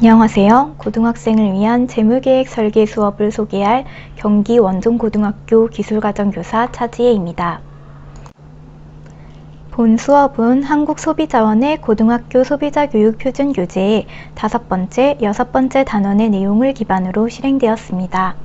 안녕하세요. 고등학생을 위한 재무계획 설계 수업을 소개할 경기 원종고등학교 기술과정교사 차지혜입니다. 본 수업은 한국소비자원의 고등학교 소비자교육 표준 교재의 다섯 번째, 여섯 번째 단원의 내용을 기반으로 실행되었습니다.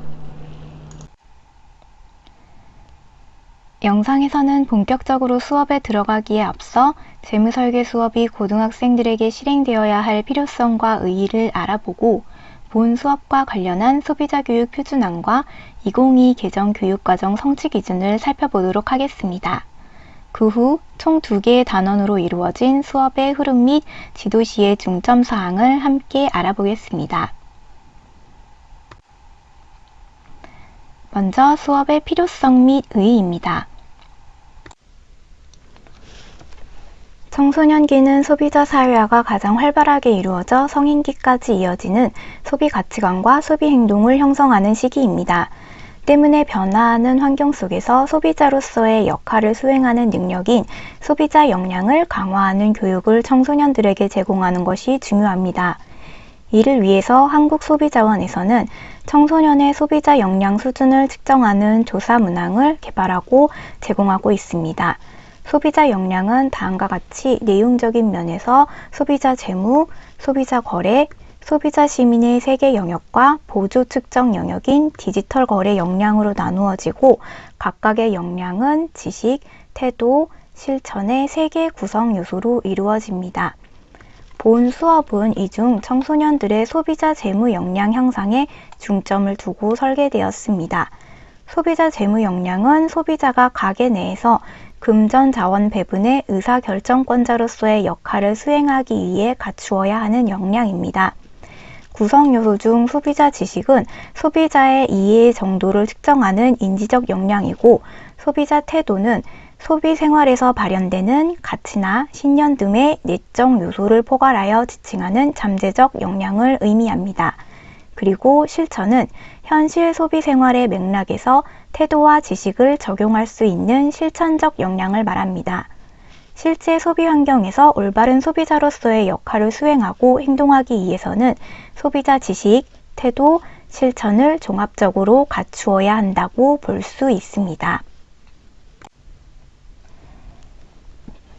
영상에서는 본격적으로 수업에 들어가기에 앞서 재무설계 수업이 고등학생들에게 실행되어야 할 필요성과 의의를 알아보고 본 수업과 관련한 소비자 교육 표준안과 2022 개정 교육과정 성취 기준을 살펴보도록 하겠습니다. 그 후 총 두 개의 단원으로 이루어진 수업의 흐름 및 지도시의 중점 사항을 함께 알아보겠습니다. 먼저 수업의 필요성 및 의의입니다. 청소년기는 소비자 사회화가 가장 활발하게 이루어져 성인기까지 이어지는 소비 가치관과 소비 행동을 형성하는 시기입니다. 때문에 변화하는 환경 속에서 소비자로서의 역할을 수행하는 능력인 소비자 역량을 강화하는 교육을 청소년들에게 제공하는 것이 중요합니다. 이를 위해서 한국소비자원에서는 청소년의 소비자 역량 수준을 측정하는 조사 문항을 개발하고 제공하고 있습니다. 소비자 역량은 다음과 같이 내용적인 면에서 소비자 재무, 소비자 거래, 소비자 시민의 세계 영역과 보조 측정 영역인 디지털 거래 역량으로 나누어지고 각각의 역량은 지식, 태도, 실천의 세 개 구성 요소로 이루어집니다. 본 수업은 이 중 청소년들의 소비자 재무 역량 향상에 중점을 두고 설계되었습니다. 소비자 재무 역량은 소비자가 가게 내에서 금전 자원 배분의 의사결정권자로서의 역할을 수행하기 위해 갖추어야 하는 역량입니다. 구성 요소 중 소비자 지식은 소비자의 이해 정도를 측정하는 인지적 역량이고 소비자 태도는 소비 생활에서 발현되는 가치나 신념 등의 내적 요소를 포괄하여 지칭하는 잠재적 역량을 의미합니다. 그리고 실천은 현실 소비 생활의 맥락에서 태도와 지식을 적용할 수 있는 실천적 역량을 말합니다. 실제 소비 환경에서 올바른 소비자로서의 역할을 수행하고 행동하기 위해서는 소비자 지식, 태도, 실천을 종합적으로 갖추어야 한다고 볼 수 있습니다.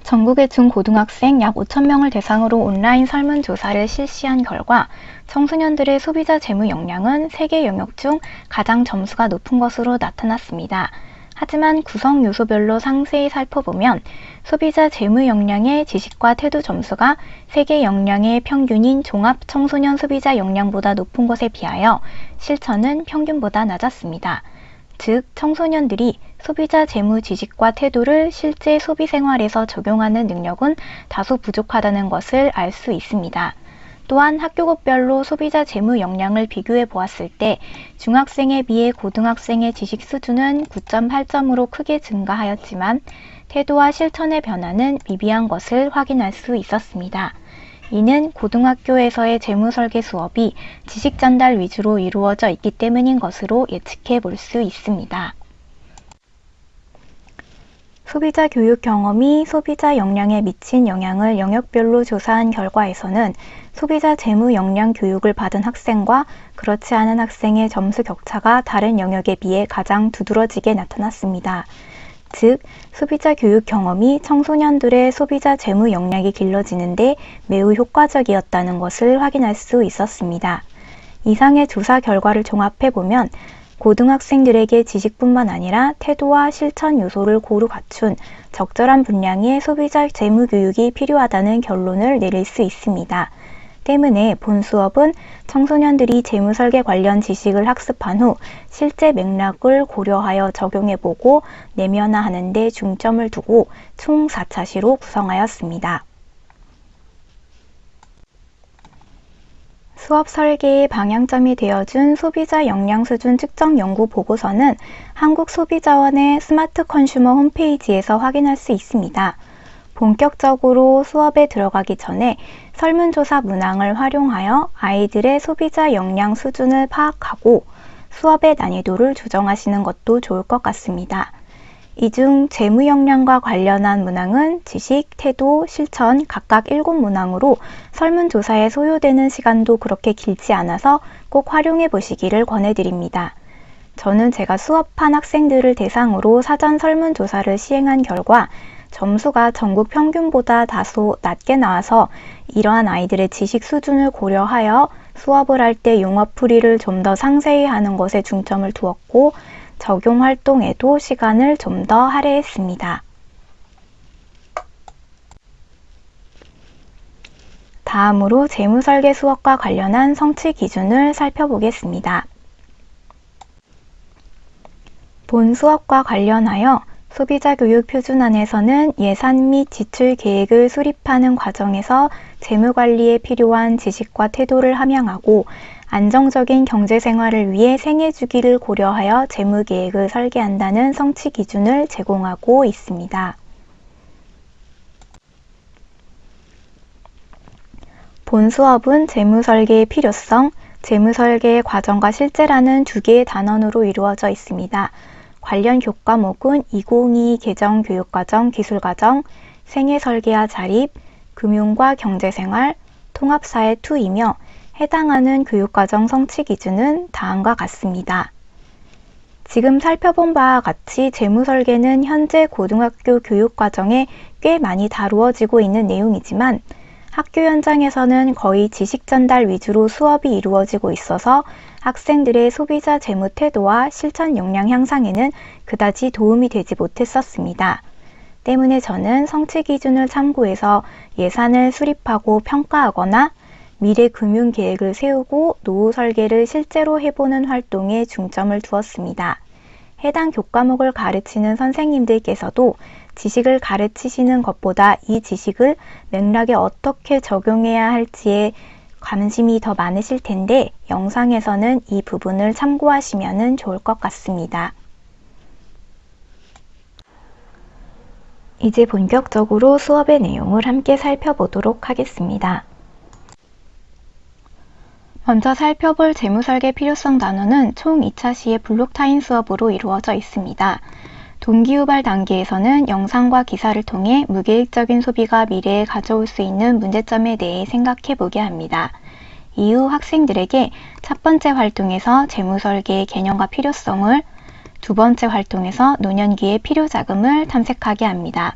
전국의 중고등학생 약 5천 명을 대상으로 온라인 설문조사를 실시한 결과 청소년들의 소비자 재무 역량은 세개 영역 중 가장 점수가 높은 것으로 나타났습니다. 하지만 구성 요소별로 상세히 살펴보면 소비자 재무 역량의 지식과 태도 점수가 세계 역량의 평균인 종합 청소년 소비자 역량보다 높은 것에 비하여 실천은 평균보다 낮았습니다. 즉, 청소년들이 소비자 재무 지식과 태도를 실제 소비 생활에서 적용하는 능력은 다소 부족하다는 것을 알 수 있습니다. 또한 학교급별로 소비자 재무 역량을 비교해 보았을 때 중학생에 비해 고등학생의 지식 수준은 9.8점으로 크게 증가하였지만 태도와 실천의 변화는 미비한 것을 확인할 수 있었습니다. 이는 고등학교에서의 재무 설계 수업이 지식 전달 위주로 이루어져 있기 때문인 것으로 예측해 볼 수 있습니다. 소비자 교육 경험이 소비자 역량에 미친 영향을 영역별로 조사한 결과에서는 소비자 재무 역량 교육을 받은 학생과 그렇지 않은 학생의 점수 격차가 다른 영역에 비해 가장 두드러지게 나타났습니다. 즉, 소비자 교육 경험이 청소년들의 소비자 재무 역량이 길러지는데 매우 효과적이었다는 것을 확인할 수 있었습니다. 이상의 조사 결과를 종합해 보면 고등학생들에게 지식뿐만 아니라 태도와 실천 요소를 고루 갖춘 적절한 분량의 소비자 재무 교육이 필요하다는 결론을 내릴 수 있습니다. 때문에 본 수업은 청소년들이 재무 설계 관련 지식을 학습한 후 실제 맥락을 고려하여 적용해보고 내면화하는 데 중점을 두고 총 4차 시로 구성하였습니다. 수업 설계의 방향점이 되어준 소비자 역량 수준 측정 연구 보고서는 한국소비자원의 스마트 컨슈머 홈페이지에서 확인할 수 있습니다. 본격적으로 수업에 들어가기 전에 설문조사 문항을 활용하여 아이들의 소비자 역량 수준을 파악하고 수업의 난이도를 조정하시는 것도 좋을 것 같습니다. 이 중 재무 역량과 관련한 문항은 지식, 태도, 실천 각각 7문항으로 설문조사에 소요되는 시간도 그렇게 길지 않아서 꼭 활용해 보시기를 권해드립니다. 저는 제가 수업한 학생들을 대상으로 사전 설문조사를 시행한 결과 점수가 전국 평균보다 다소 낮게 나와서 이러한 아이들의 지식 수준을 고려하여 수업을 할 때 용어 풀이를 좀 더 상세히 하는 것에 중점을 두었고 적용 활동에도 시간을 좀 더 할애했습니다. 다음으로 재무설계 수업과 관련한 성취 기준을 살펴보겠습니다. 본 수업과 관련하여 소비자 교육 표준안에서는 예산 및 지출 계획을 수립하는 과정에서 재무 관리에 필요한 지식과 태도를 함양하고 안정적인 경제 생활을 위해 생애 주기를 고려하여 재무 계획을 설계한다는 성취 기준을 제공하고 있습니다. 본 수업은 재무 설계의 필요성, 재무 설계의 과정과 실제라는 두 개의 단원으로 이루어져 있습니다. 관련 교과목은 2022 개정 교육과정 기술과정, 생애 설계와 자립, 금융과 경제생활, 통합사회 2이며 해당하는 교육과정 성취 기준은 다음과 같습니다. 지금 살펴본 바와 같이 재무설계는 현재 고등학교 교육과정에 꽤 많이 다루어지고 있는 내용이지만 학교 현장에서는 거의 지식 전달 위주로 수업이 이루어지고 있어서 학생들의 소비자 재무 태도와 실천 역량 향상에는 그다지 도움이 되지 못했었습니다. 때문에 저는 성취 기준을 참고해서 예산을 수립하고 평가하거나 미래 금융 계획을 세우고 노후 설계를 실제로 해보는 활동에 중점을 두었습니다. 해당 교과목을 가르치는 선생님들께서도 지식을 가르치시는 것보다 이 지식을 맥락에 어떻게 적용해야 할지에 관심이 더 많으실 텐데 영상에서는 이 부분을 참고하시면 좋을 것 같습니다. 이제 본격적으로 수업의 내용을 함께 살펴보도록 하겠습니다. 먼저 살펴볼 재무설계 필요성 단원은 총 2차 시의 블록타임 수업으로 이루어져 있습니다. 동기유발 단계에서는 영상과 기사를 통해 무계획적인 소비가 미래에 가져올 수 있는 문제점에 대해 생각해 보게 합니다. 이후 학생들에게 첫 번째 활동에서 재무설계의 개념과 필요성을, 두 번째 활동에서 노년기의 필요 자금을 탐색하게 합니다.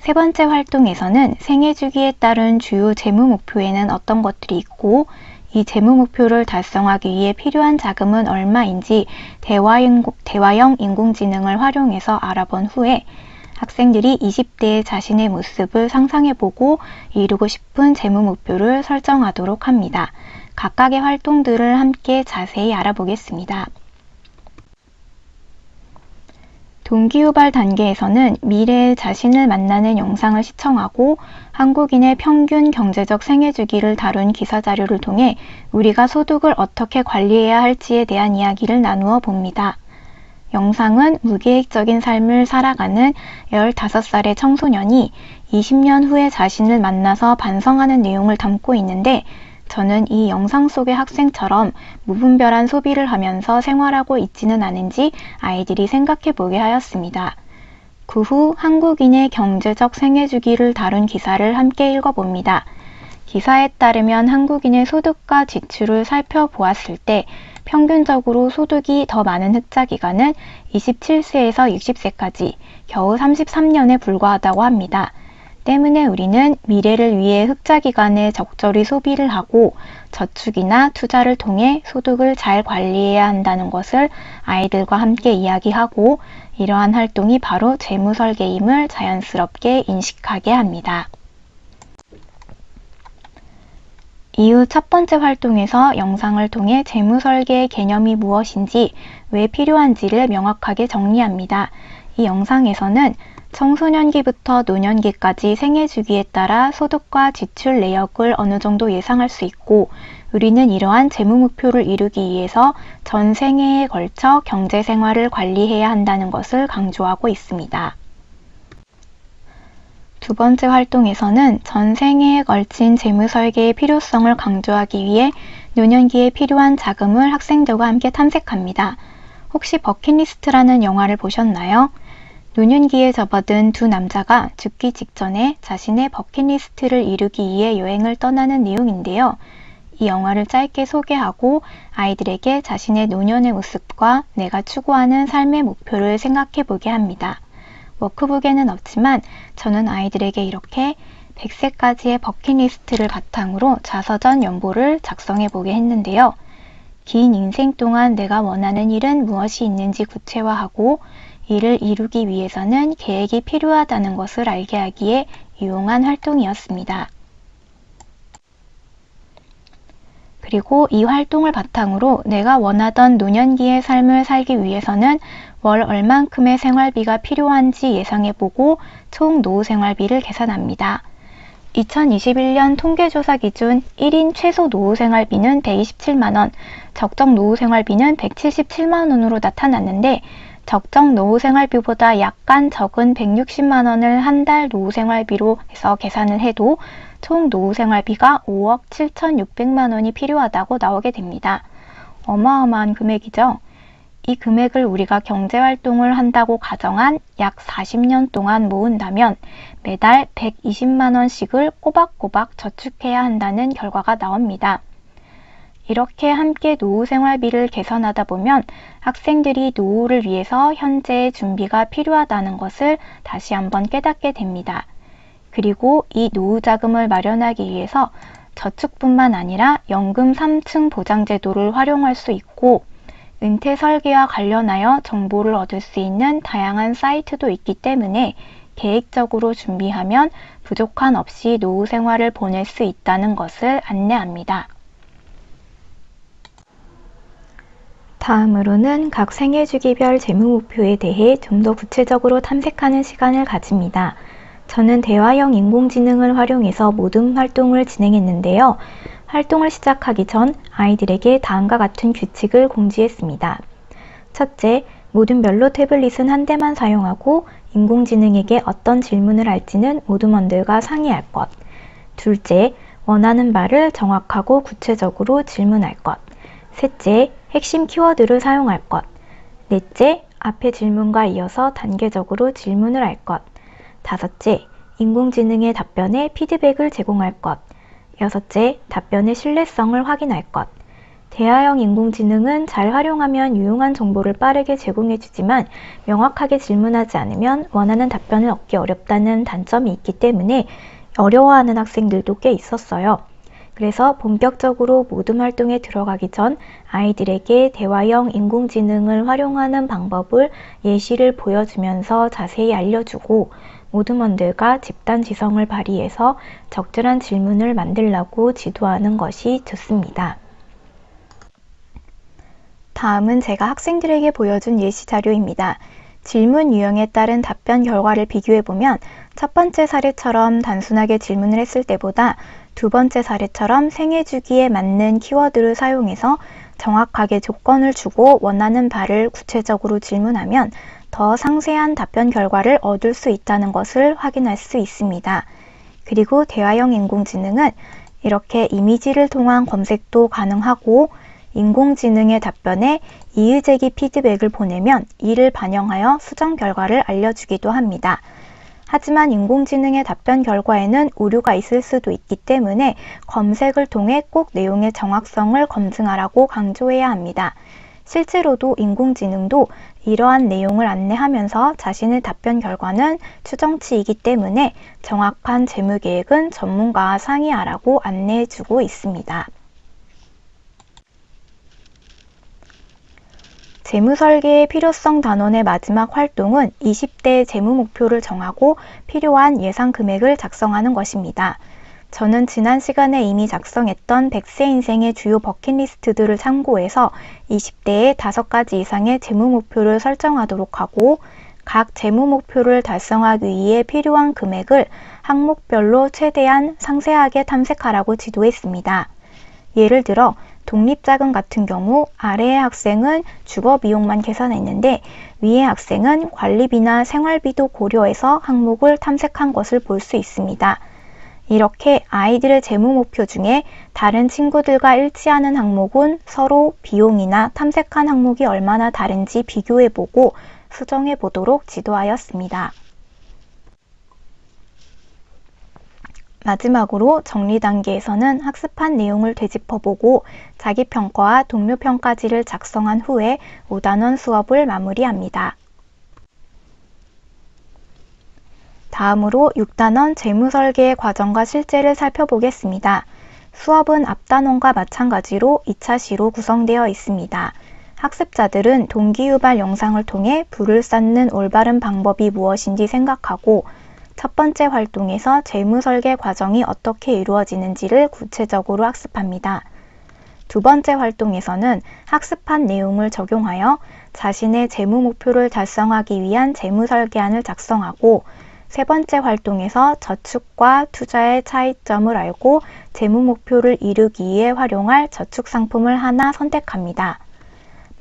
세 번째 활동에서는 생애 주기에 따른 주요 재무 목표에는 어떤 것들이 있고 이 재무 목표를 달성하기 위해 필요한 자금은 얼마인지 대화형, 대화형 인공지능을 활용해서 알아본 후에 학생들이 20대의 자신의 모습을 상상해보고 이루고 싶은 재무 목표를 설정하도록 합니다. 각각의 활동들을 함께 자세히 알아보겠습니다. 동기유발 단계에서는 미래의 자신을 만나는 영상을 시청하고 한국인의 평균 경제적 생애 주기를 다룬 기사 자료를 통해 우리가 소득을 어떻게 관리해야 할지에 대한 이야기를 나누어 봅니다. 영상은 무계획적인 삶을 살아가는 15살의 청소년이 20년 후에 자신을 만나서 반성하는 내용을 담고 있는데 저는 이 영상 속의 학생처럼 무분별한 소비를 하면서 생활하고 있지는 않은지 아이들이 생각해 보게 하였습니다. 그 후 한국인의 경제적 생애 주기를 다룬 기사를 함께 읽어봅니다. 기사에 따르면 한국인의 소득과 지출을 살펴보았을 때 평균적으로 소득이 더 많은 흑자 기간은 27세에서 60세까지 겨우 33년에 불과하다고 합니다. 때문에 우리는 미래를 위해 흑자 기간에 적절히 소비를 하고 저축이나 투자를 통해 소득을 잘 관리해야 한다는 것을 아이들과 함께 이야기하고 이러한 활동이 바로 재무 설계임을 자연스럽게 인식하게 합니다. 이후 첫 번째 활동에서 영상을 통해 재무 설계의 개념이 무엇인지 왜 필요한지를 명확하게 정리합니다. 이 영상에서는 청소년기부터 노년기까지 생애 주기에 따라 소득과 지출 내역을 어느 정도 예상할 수 있고 우리는 이러한 재무 목표를 이루기 위해서 전 생애에 걸쳐 경제 생활을 관리해야 한다는 것을 강조하고 있습니다. 두 번째 활동에서는 전 생애에 걸친 재무 설계의 필요성을 강조하기 위해 노년기에 필요한 자금을 학생들과 함께 탐색합니다. 혹시 버킷리스트라는 영화를 보셨나요? 노년기에 접어든 두 남자가 죽기 직전에 자신의 버킷리스트를 이루기 위해 여행을 떠나는 내용인데요. 이 영화를 짧게 소개하고 아이들에게 자신의 노년의 모습과 내가 추구하는 삶의 목표를 생각해 보게 합니다. 워크북에는 없지만 저는 아이들에게 이렇게 100세까지의 버킷리스트를 바탕으로 자서전 연보를 작성해 보게 했는데요. 긴 인생 동안 내가 원하는 일은 무엇이 있는지 구체화하고 이를 이루기 위해서는 계획이 필요하다는 것을 알게 하기에 유용한 활동이었습니다. 그리고 이 활동을 바탕으로 내가 원하던 노년기의 삶을 살기 위해서는 월 얼만큼의 생활비가 필요한지 예상해보고 총 노후 생활비를 계산합니다. 2021년 통계조사 기준 1인 최소 노후 생활비는 127만원, 적정 노후 생활비는 177만원으로 나타났는데 적정 노후 생활비보다 약간 적은 160만 원을 한 달 노후 생활비로 해서 계산을 해도 총 노후 생활비가 5억 7,600만 원이 필요하다고 나오게 됩니다. 어마어마한 금액이죠. 이 금액을 우리가 경제활동을 한다고 가정한 약 40년 동안 모은다면 매달 120만원씩을 꼬박꼬박 저축해야 한다는 결과가 나옵니다. 이렇게 함께 노후 생활비를 개선하다 보면 학생들이 노후를 위해서 현재의 준비가 필요하다는 것을 다시 한번 깨닫게 됩니다. 그리고 이 노후 자금을 마련하기 위해서 저축뿐만 아니라 연금 3층 보장제도를 활용할 수 있고 은퇴 설계와 관련하여 정보를 얻을 수 있는 다양한 사이트도 있기 때문에 계획적으로 준비하면 부족한 없이 노후 생활을 보낼 수 있다는 것을 안내합니다. 다음으로는 각 생애 주기별 재무 목표에 대해 좀 더 구체적으로 탐색하는 시간을 가집니다. 저는 대화형 인공지능을 활용해서 모든 활동을 진행했는데요. 활동을 시작하기 전 아이들에게 다음과 같은 규칙을 공지했습니다. 첫째, 모든 멜로 태블릿은 한 대만 사용하고 인공지능에게 어떤 질문을 할지는 모두먼들과 상의할 것. 둘째, 원하는 말을 정확하고 구체적으로 질문할 것. 셋째, 핵심 키워드를 사용할 것. 넷째, 앞의 질문과 이어서 단계적으로 질문을 할 것. 다섯째, 인공지능의 답변에 피드백을 제공할 것. 여섯째, 답변의 신뢰성을 확인할 것. 대화형 인공지능은 잘 활용하면 유용한 정보를 빠르게 제공해주지만 명확하게 질문하지 않으면 원하는 답변을 얻기 어렵다는 단점이 있기 때문에 어려워하는 학생들도 꽤 있었어요. 그래서 본격적으로 모든 활동에 들어가기 전 아이들에게 대화형 인공지능을 활용하는 방법을 예시를 보여주면서 자세히 알려주고 모두먼들과 집단 지성을 발휘해서 적절한 질문을 만들라고 지도하는 것이 좋습니다. 다음은 제가 학생들에게 보여준 예시 자료입니다. 질문 유형에 따른 답변 결과를 비교해보면 첫 번째 사례처럼 단순하게 질문을 했을 때보다 두 번째 사례처럼 생애 주기에 맞는 키워드를 사용해서 정확하게 조건을 주고 원하는 바를 구체적으로 질문하면 더 상세한 답변 결과를 얻을 수 있다는 것을 확인할 수 있습니다. 그리고 대화형 인공지능은 이렇게 이미지를 통한 검색도 가능하고 인공지능의 답변에 이의제기 피드백을 보내면 이를 반영하여 수정 결과를 알려주기도 합니다. 하지만 인공지능의 답변 결과에는 오류가 있을 수도 있기 때문에 검색을 통해 꼭 내용의 정확성을 검증하라고 강조해야 합니다. 실제로도 인공지능도 이러한 내용을 안내하면서 자신의 답변 결과는 추정치이기 때문에 정확한 재무 계획은 전문가와 상의하라고 안내해주고 있습니다. 재무 설계의 필요성 단원의 마지막 활동은 20대 재무 목표를 정하고 필요한 예상 금액을 작성하는 것입니다. 저는 지난 시간에 이미 작성했던 100세 인생의 주요 버킷리스트들을 참고해서 20대에 5가지 이상의 재무 목표를 설정하도록 하고 각 재무 목표를 달성하기 위해 필요한 금액을 항목별로 최대한 상세하게 탐색하라고 지도했습니다. 예를 들어 독립자금 같은 경우 아래의 학생은 주거 비용만 계산했는데 위의 학생은 관리비나 생활비도 고려해서 항목을 탐색한 것을 볼 수 있습니다. 이렇게 아이들의 재무 목표 중에 다른 친구들과 일치하는 항목은 서로 비용이나 탐색한 항목이 얼마나 다른지 비교해보고 수정해 보도록 지도하였습니다. 마지막으로 정리 단계에서는 학습한 내용을 되짚어보고 자기 평가와 동료 평가지를 작성한 후에 5단원 수업을 마무리합니다. 다음으로 6단원 재무설계의 과정과 실제를 살펴보겠습니다. 수업은 앞단원과 마찬가지로 2차 시로 구성되어 있습니다. 학습자들은 동기유발 영상을 통해 불을 쌓는 올바른 방법이 무엇인지 생각하고 첫 번째 활동에서 재무 설계 과정이 어떻게 이루어지는지를 구체적으로 학습합니다. 두 번째 활동에서는 학습한 내용을 적용하여 자신의 재무 목표를 달성하기 위한 재무 설계안을 작성하고 세 번째 활동에서 저축과 투자의 차이점을 알고 재무 목표를 이루기 위해 활용할 저축 상품을 하나 선택합니다.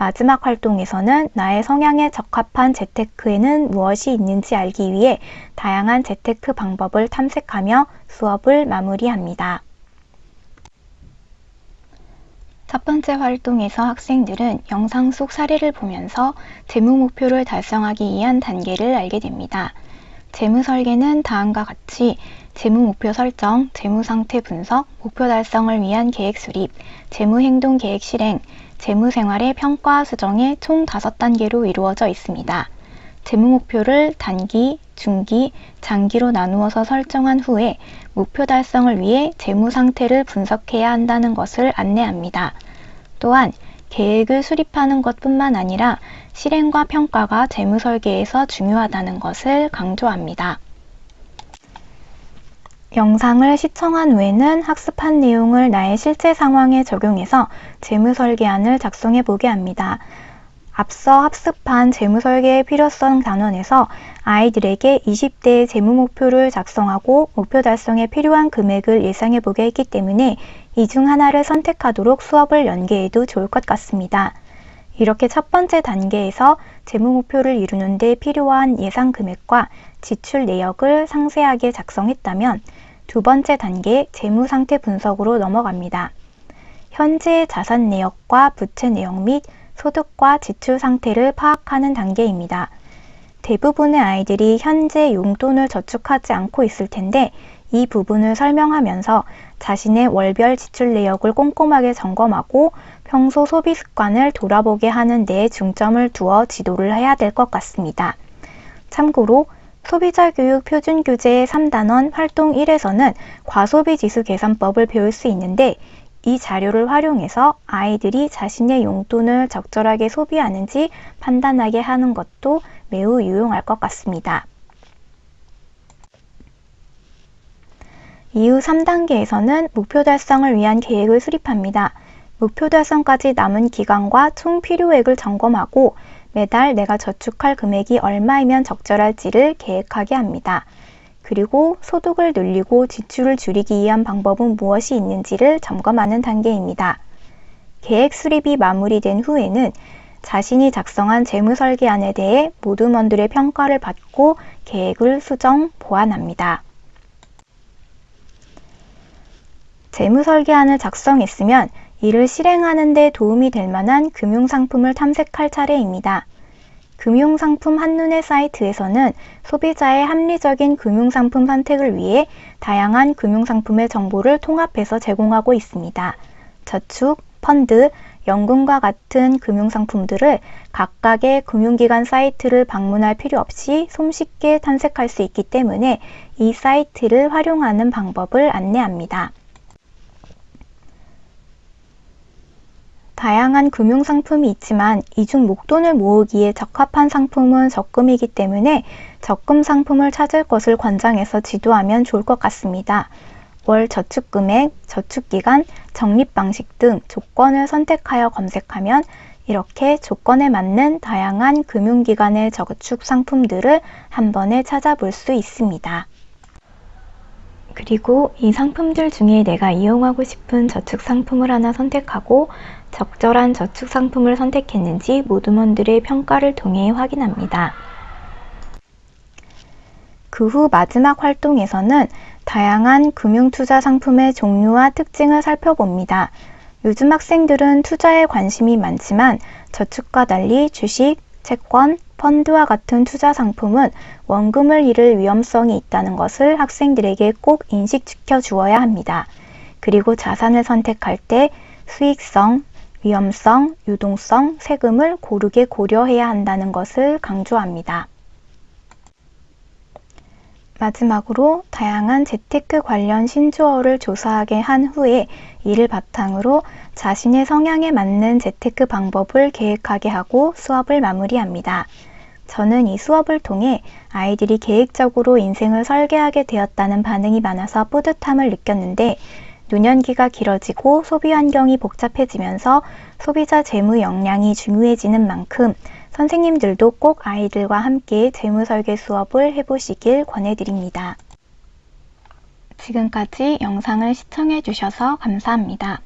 마지막 활동에서는 나의 성향에 적합한 재테크에는 무엇이 있는지 알기 위해 다양한 재테크 방법을 탐색하며 수업을 마무리합니다. 첫 번째 활동에서 학생들은 영상 속 사례를 보면서 재무 목표를 달성하기 위한 단계를 알게 됩니다. 재무 설계는 다음과 같이 재무 목표 설정, 재무 상태 분석, 목표 달성을 위한 계획 수립, 재무 행동 계획 실행, 재무생활의 평가 수정의 총 5단계로 이루어져 있습니다. 재무 목표를 단기, 중기, 장기로 나누어서 설정한 후에 목표 달성을 위해 재무 상태를 분석해야 한다는 것을 안내합니다. 또한 계획을 수립하는 것뿐만 아니라 실행과 평가가 재무 설계에서 중요하다는 것을 강조합니다. 영상을 시청한 후에는 학습한 내용을 나의 실제 상황에 적용해서 재무설계안을 작성해 보게 합니다. 앞서 학습한 재무설계의 필요성 단원에서 아이들에게 20대의 재무 목표를 작성하고 목표 달성에 필요한 금액을 예상해 보게 했기 때문에 이 중 하나를 선택하도록 수업을 연계해도 좋을 것 같습니다. 이렇게 첫 번째 단계에서 재무 목표를 이루는 데 필요한 예상 금액과 지출 내역을 상세하게 작성했다면 두 번째 단계 재무 상태 분석으로 넘어갑니다. 현재 자산 내역과 부채 내역 및 소득과 지출 상태를 파악하는 단계입니다. 대부분의 아이들이 현재 용돈을 저축하지 않고 있을 텐데 이 부분을 설명하면서 자신의 월별 지출 내역을 꼼꼼하게 점검하고 평소 소비 습관을 돌아보게 하는 데 중점을 두어 지도를 해야 될 것 같습니다. 참고로 소비자 교육 표준 교재의 3단원 활동 1에서는 과소비 지수 계산법을 배울 수 있는데 이 자료를 활용해서 아이들이 자신의 용돈을 적절하게 소비하는지 판단하게 하는 것도 매우 유용할 것 같습니다. 이후 3단계에서는 목표 달성을 위한 계획을 수립합니다. 목표 달성까지 남은 기간과 총 필요액을 점검하고 매달 내가 저축할 금액이 얼마이면 적절할지를 계획하게 합니다. 그리고 소득을 늘리고 지출을 줄이기 위한 방법은 무엇이 있는지를 점검하는 단계입니다. 계획 수립이 마무리된 후에는 자신이 작성한 재무 설계안에 대해 모두먼들의 평가를 받고 계획을 수정, 보완합니다. 재무 설계안을 작성했으면 이를 실행하는 데 도움이 될 만한 금융상품을 탐색할 차례입니다. 금융상품 한눈에 사이트에서는 소비자의 합리적인 금융상품 선택을 위해 다양한 금융상품의 정보를 통합해서 제공하고 있습니다. 저축, 펀드, 연금과 같은 금융상품들을 각각의 금융기관 사이트를 방문할 필요 없이 손쉽게 탐색할 수 있기 때문에 이 사이트를 활용하는 방법을 안내합니다. 다양한 금융 상품이 있지만 이중 목돈을 모으기에 적합한 상품은 적금이기 때문에 적금 상품을 찾을 것을 권장해서 지도하면 좋을 것 같습니다. 월 저축금액, 저축기간, 적립방식 등 조건을 선택하여 검색하면 이렇게 조건에 맞는 다양한 금융기관의 저축 상품들을 한 번에 찾아볼 수 있습니다. 그리고 이 상품들 중에 내가 이용하고 싶은 저축 상품을 하나 선택하고 적절한 저축 상품을 선택했는지 모두먼들의 평가를 통해 확인합니다. 그 후 마지막 활동에서는 다양한 금융투자 상품의 종류와 특징을 살펴봅니다. 요즘 학생들은 투자에 관심이 많지만 저축과 달리 주식, 채권, 펀드와 같은 투자 상품은 원금을 잃을 위험성이 있다는 것을 학생들에게 꼭 인식시켜 주어야 합니다. 그리고 자산을 선택할 때 수익성, 위험성, 유동성, 세금을 고르게 고려해야 한다는 것을 강조합니다. 마지막으로 다양한 재테크 관련 신조어를 조사하게 한 후에 이를 바탕으로 자신의 성향에 맞는 재테크 방법을 계획하게 하고 수업을 마무리합니다. 저는 이 수업을 통해 아이들이 계획적으로 인생을 설계하게 되었다는 반응이 많아서 뿌듯함을 느꼈는데 노년기가 길어지고 소비 환경이 복잡해지면서 소비자 재무 역량이 중요해지는 만큼 선생님들도 꼭 아이들과 함께 재무 설계 수업을 해보시길 권해드립니다. 지금까지 영상을 시청해 주셔서 감사합니다.